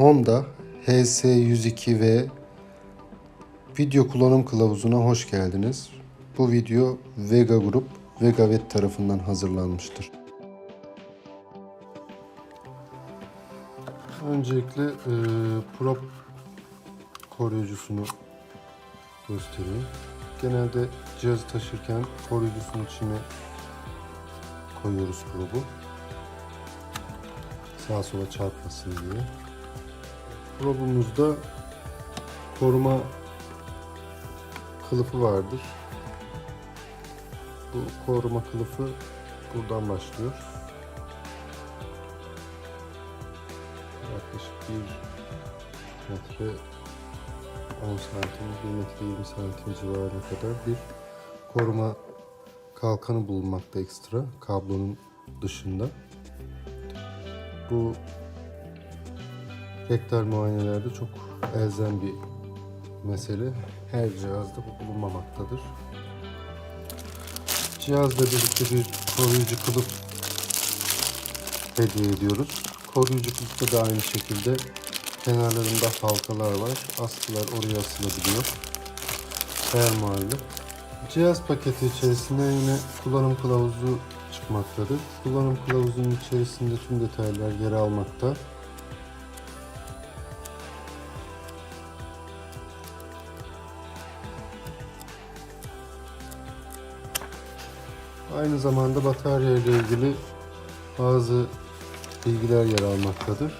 Honda HS102V video kullanım kılavuzuna hoş geldiniz. Bu video Vega Grup, Vegavet tarafından hazırlanmıştır. Öncelikle e, prop koruyucusunu göstereyim. Genelde cihazı taşırken koruyucusunun içine koyuyoruz probu. Sağa sola çarpmasın diye. Probumuzda koruma kılıfı vardır. Bu koruma kılıfı buradan başlıyor. Yaklaşık 1 metre 10 santim, 1 metre 20 santim civarına kadar bir koruma kalkanı bulunmakta ekstra kablonun dışında. Bu rektal muayenelerde çok elzem bir mesele. Her cihazda bu bulunmamaktadır. Cihazla birlikte bir koruyucu kılıf hediye ediyoruz. Koruyucu kılıfta da aynı şekilde kenarlarında halkalar var. Askılar oraya asılabiliyor. Fermuarlı. Cihaz paketi içerisinde yine kullanım kılavuzu çıkmaktadır. Kullanım kılavuzunun içerisinde tüm detaylar yer almakta. Aynı zamanda batarya ile ilgili bazı bilgiler yer almaktadır.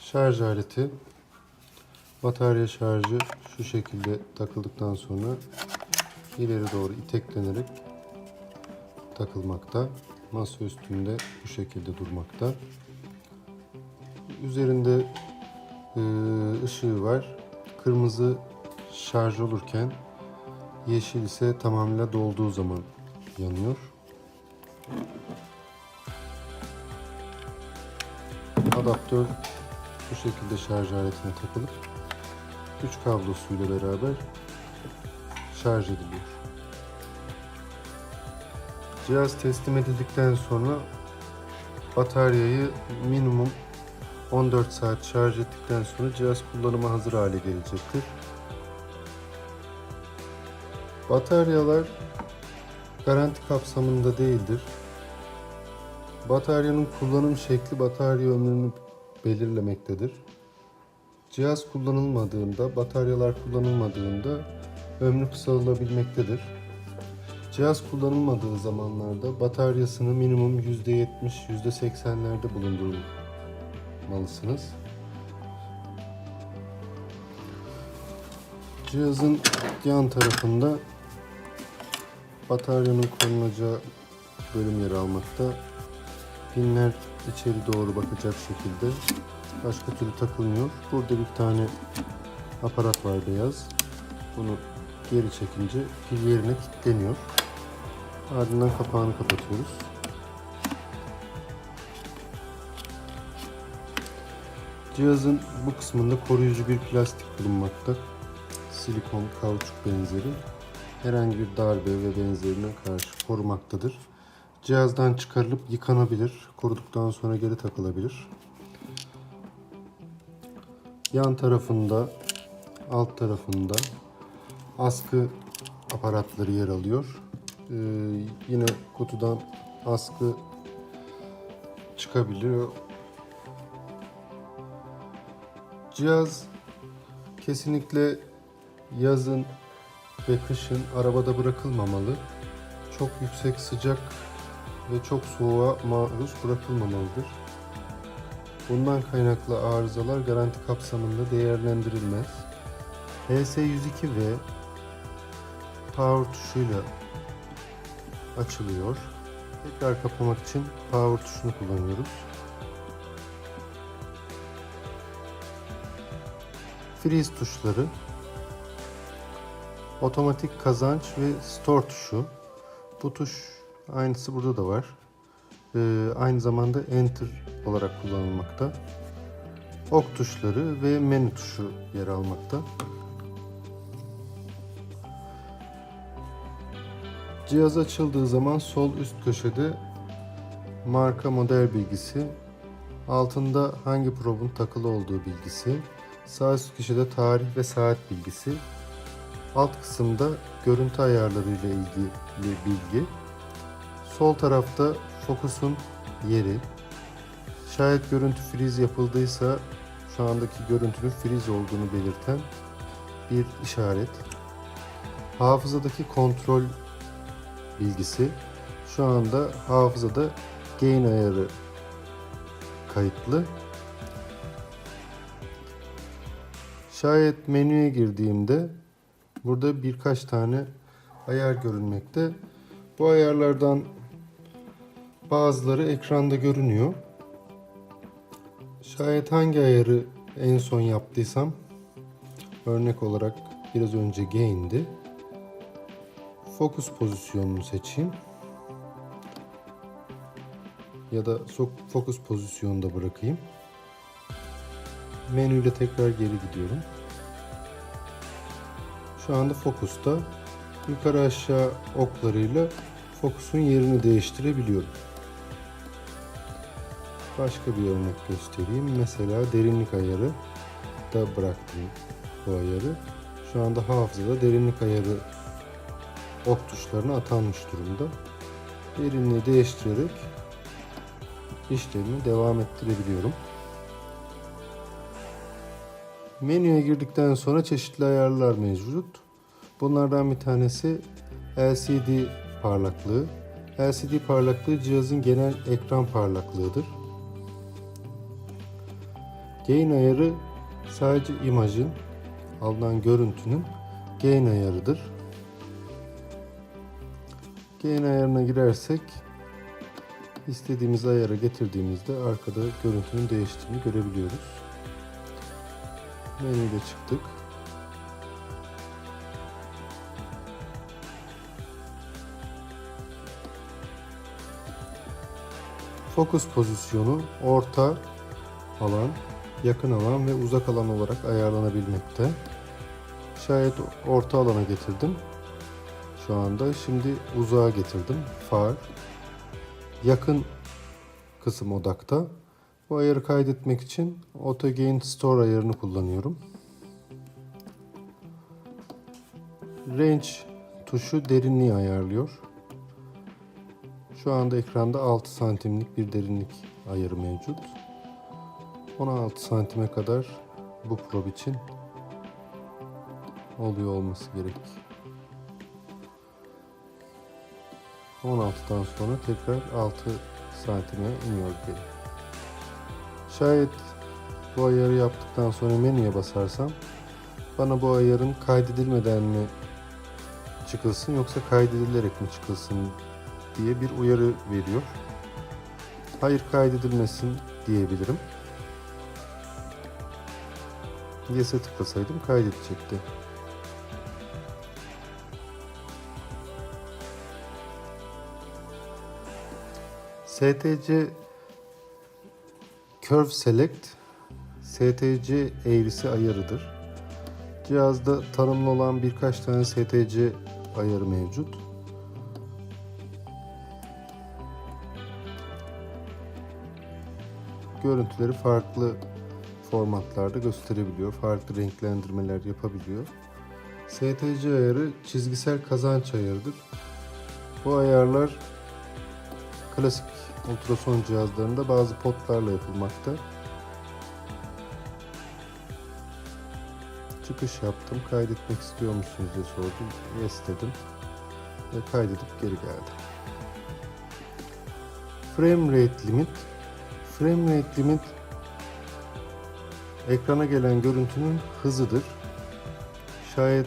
Şarj aleti, batarya şarjı şu şekilde takıldıktan sonra ileri doğru iteklenerek takılmakta. Masa üstünde bu şekilde durmakta. Üzerinde e, ışığı var. Kırmızı şarj olurken yeşil ise tamamıyla dolduğu zaman yanıyor. Adaptör bu şekilde şarj aletine takılıp güç kablosuyla beraber şarj ediliyor. Cihaz teslim edildikten sonra bataryayı minimum 14 saat şarj ettikten sonra cihaz kullanıma hazır hale gelecektir. Bataryalar garanti kapsamında değildir. Bataryanın kullanım şekli batarya ömrünü belirlemektedir. Cihaz kullanılmadığında, bataryalar kullanılmadığında ömrü kısalılabilmektedir. Cihaz kullanılmadığı zamanlarda bataryasını minimum %70, %80'lerde bulundurmalısınız. Cihazın yan tarafında bataryanın konulacağı bölüm yer almakta. Pinler içeri doğru bakacak şekilde başka türlü takılmıyor. Burada bir tane aparat var beyaz. Bunu geri çekince pil yerine kilitleniyor. Ardından kapağını kapatıyoruz. Cihazın bu kısmında koruyucu bir plastik bulunmakta. Silikon, kauçuk benzeri. Herhangi bir darbe ve benzerine karşı korumaktadır. Cihazdan çıkarılıp yıkanabilir. Kuruduktan sonra geri takılabilir. Yan tarafında, alt tarafında askı aparatları yer alıyor. Ee, yine kutudan askı çıkabiliyor. Cihaz kesinlikle yazın ve kışın arabada bırakılmamalı. Çok yüksek sıcak ve çok soğuğa maruz bırakılmamalıdır. Bundan kaynaklı arızalar garanti kapsamında değerlendirilmez. HS102V power tuşuyla açılıyor. Tekrar kapamak için power tuşunu kullanıyoruz. Freeze tuşları, otomatik kazanç ve store tuşu. Bu tuş aynısı burada da var. Ee, aynı zamanda enter olarak kullanılmakta. Ok tuşları ve menü tuşu yer almakta. Cihaz açıldığı zaman sol üst köşede marka model bilgisi Altında hangi probun takılı olduğu bilgisi. Sağ üst köşede tarih ve saat bilgisi. Alt kısımda görüntü ayarları ile ilgili bilgi. Sol tarafta fokusun yeri. Şayet görüntü friz yapıldıysa şu andaki görüntünün friz olduğunu belirten bir işaret. Hafızadaki kontrol bilgisi. Şu anda hafızada gain ayarı kayıtlı. Şayet menüye girdiğimde burada birkaç tane ayar görünmekte. Bu ayarlardan bazıları ekranda görünüyor. Şayet hangi ayarı en son yaptıysam örnek olarak biraz önce gain'di. Fokus pozisyonunu seçeyim. Ya da fokus pozisyonunda bırakayım. Menüyle tekrar geri gidiyorum. Şu anda fokusta yukarı aşağı oklarıyla fokusun yerini değiştirebiliyorum. Başka bir örnek göstereyim. Mesela derinlik ayarı da bıraktım bu ayarı. Şu anda hafızada derinlik ayarı ok tuşlarına atanmış durumda. Derinliği değiştirerek işlemimi devam ettirebiliyorum. Menüye girdikten sonra çeşitli ayarlar mevcut. Bunlardan bir tanesi LCD parlaklığı. LCD parlaklığı cihazın genel ekran parlaklığıdır. Gain ayarı sadece imajın, alınan görüntünün gain ayarıdır. Gain ayarına girersek istediğimiz ayara getirdiğimizde arkada görüntünün değiştiğini görebiliyoruz. Menüyle çıktık. Fokus pozisyonu orta alan, yakın alan ve uzak alan olarak ayarlanabilmekte. Şayet orta alana getirdim. Şu anda şimdi uzağa getirdim. Far. Yakın kısım odakta. Bu ayarı kaydetmek için Auto Gain Store ayarını kullanıyorum. Range tuşu derinliği ayarlıyor. Şu anda ekranda 6 santimlik bir derinlik ayarı mevcut. 16 santime kadar bu prob için oluyor olması gerek. 16'dan sonra tekrar 6 santime iniyor geri. Şayet bu ayarı yaptıktan sonra menüye basarsam bana bu ayarın kaydedilmeden mi çıkılsın yoksa kaydedilerek mi çıkılsın diye bir uyarı veriyor. Hayır kaydedilmesin diyebilirim. Yes'e tıklasaydım kaydedecekti. STC Curve Select STC eğrisi ayarıdır. Cihazda tanımlı olan birkaç tane STC ayarı mevcut. Görüntüleri farklı formatlarda gösterebiliyor. Farklı renklendirmeler yapabiliyor. STC ayarı çizgisel kazanç ayarıdır. Bu ayarlar klasik ultrason cihazlarında bazı potlarla yapılmakta. Çıkış yaptım. Kaydetmek istiyor musunuz diye sordum. Yes dedim. Ve kaydedip geri geldim. Frame rate limit. Frame rate limit ekrana gelen görüntünün hızıdır. Şayet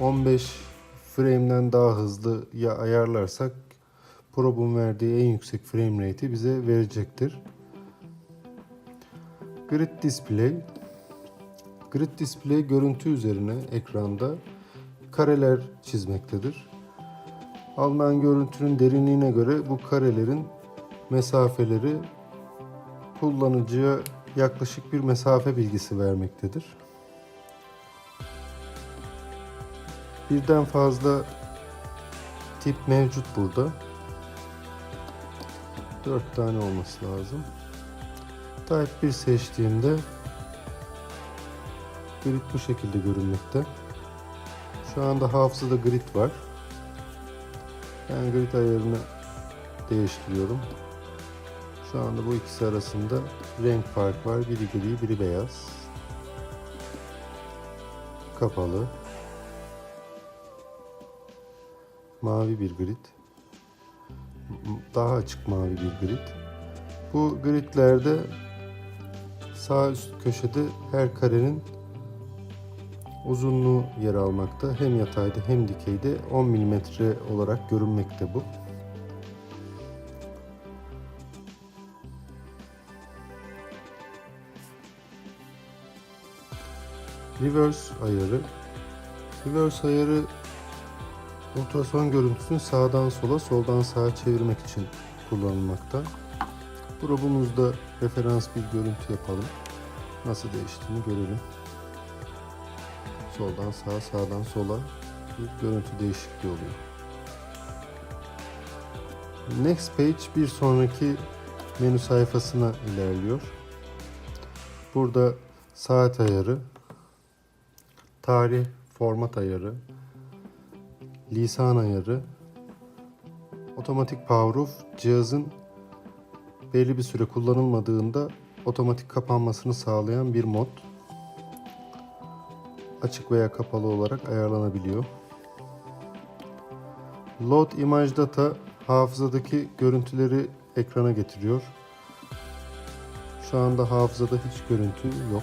15 frame'den daha hızlı ya ayarlarsak probun verdiği en yüksek frame rate'i bize verecektir. Grid Display Grid Display görüntü üzerine ekranda kareler çizmektedir. Alınan görüntünün derinliğine göre bu karelerin mesafeleri kullanıcıya yaklaşık bir mesafe bilgisi vermektedir. Birden fazla tip mevcut burada. 4 tane olması lazım. Type 1 seçtiğimde grid bu şekilde görünmekte. Şu anda hafızada grid var. Ben grid ayarını değiştiriyorum. Şu anda bu ikisi arasında renk fark var. Biri gri, biri beyaz. Kapalı. Mavi bir grid. Daha açık mavi bir grid. Bu gridlerde sağ üst köşede her karenin uzunluğu yer almakta. Hem yatayda hem dikeyde 10 mm olarak görünmekte bu. Reverse ayarı. Reverse ayarı ultrason görüntüsünü sağdan sola, soldan sağa çevirmek için kullanılmakta. Bu robumuzda referans bir görüntü yapalım. Nasıl değiştiğini görelim. Soldan sağa, sağdan sola bir görüntü değişikliği oluyor. Next page bir sonraki menü sayfasına ilerliyor. Burada saat ayarı, tarih, format ayarı, lisan ayarı, otomatik power off cihazın belli bir süre kullanılmadığında otomatik kapanmasını sağlayan bir mod. Açık veya kapalı olarak ayarlanabiliyor. Load Image Data hafızadaki görüntüleri ekrana getiriyor. Şu anda hafızada hiç görüntü yok.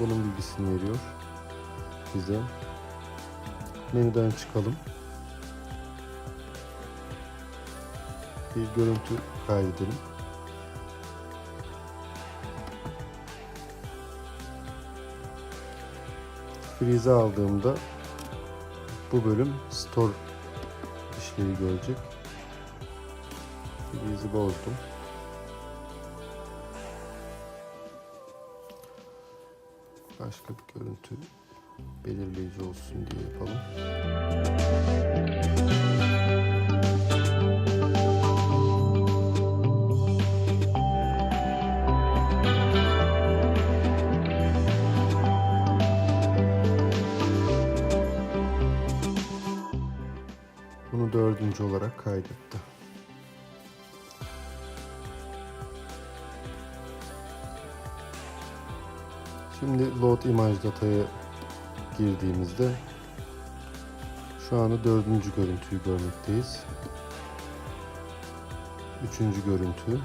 Bunun bilgisini veriyor bize. Menüden çıkalım. Bir görüntü kaydedelim. Freeze aldığımda bu bölüm store işlevi görecek. Freeze'i bozdum. Başka bir görüntü belirleyici olsun diye yapalım. Bunu dördüncü olarak kaydetti. Şimdi load image data'ya girdiğimizde şu anda dördüncü görüntüyü görmekteyiz. Üçüncü görüntü,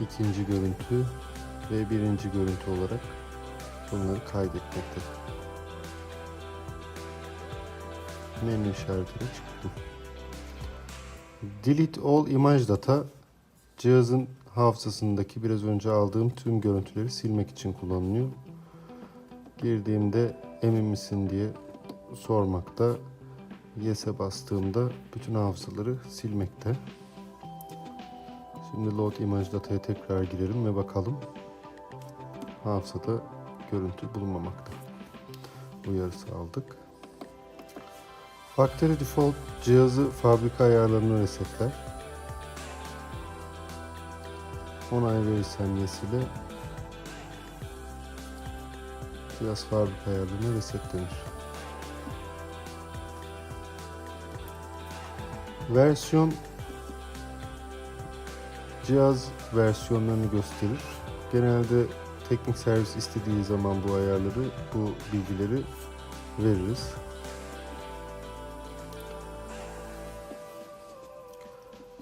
ikinci görüntü ve birinci görüntü olarak bunları kaydetmekte. Menü işaretine çıktım. Delete all image data cihazın hafızasındaki biraz önce aldığım tüm görüntüleri silmek için kullanılıyor. Girdiğimde emin misin diye sormakta. Yes'e bastığımda bütün hafızaları silmekte. Şimdi load image data'ya tekrar girelim ve bakalım. Hafızada görüntü bulunmamakta. Uyarısı aldık. Factory Default cihazı fabrika ayarlarını resetler. Onay verirsem yes ile cihaz fabrika ayarlarına resetlenir. Versiyon cihaz versiyonlarını gösterir. Genelde teknik servis istediği zaman bu ayarları, bu bilgileri veririz.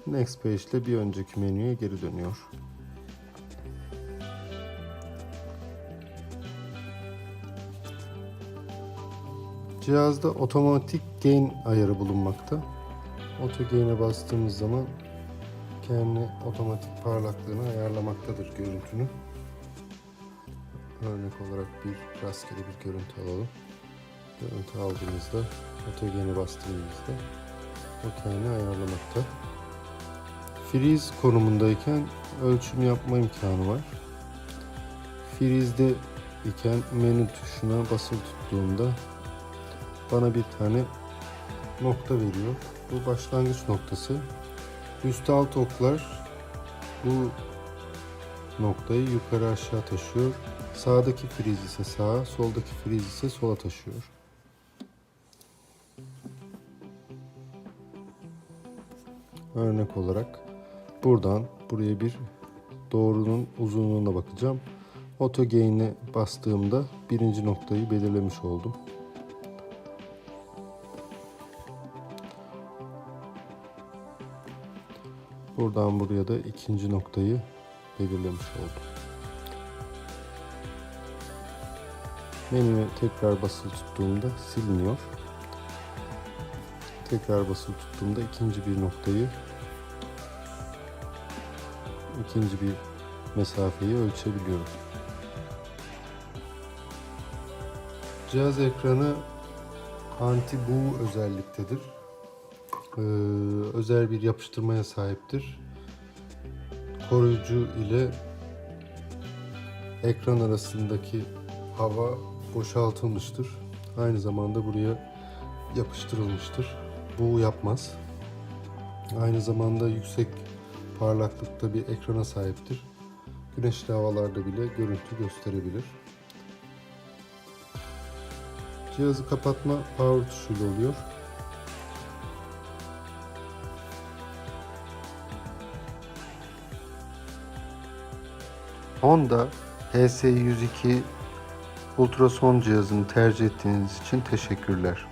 Next page ile bir önceki menüye geri dönüyor. Cihazda otomatik gain ayarı bulunmakta. Auto gain'e bastığımız zaman kendi otomatik parlaklığını ayarlamaktadır görüntünün. Örnek olarak bir rastgele bir görüntü alalım. Görüntü aldığımızda auto gain'e bastığımızda o kendini ayarlamakta. Freeze konumundayken ölçüm yapma imkanı var. Freeze'de iken menü tuşuna basılı tuttuğumda bana bir tane nokta veriyor. Bu başlangıç noktası. Üst alt oklar bu noktayı yukarı aşağı taşıyor. Sağdaki friz ise sağa, soldaki friz ise sola taşıyor. Örnek olarak buradan buraya bir doğrunun uzunluğuna bakacağım. Auto gain'e bastığımda birinci noktayı belirlemiş oldum. Buradan buraya da ikinci noktayı belirlemiş oldum. Menüye tekrar basılı tuttuğumda siliniyor. Tekrar basılı tuttuğumda ikinci bir noktayı ikinci bir mesafeyi ölçebiliyorum. Cihaz ekranı anti buğu özelliktedir. Ee, özel bir yapıştırmaya sahiptir. Koruyucu ile ekran arasındaki hava boşaltılmıştır. Aynı zamanda buraya yapıştırılmıştır. Bu yapmaz. Aynı zamanda yüksek parlaklıkta bir ekrana sahiptir. Güneşli havalarda bile görüntü gösterebilir. Cihazı kapatma power tuşuyla oluyor. Honda HS102 ultrason cihazını tercih ettiğiniz için teşekkürler.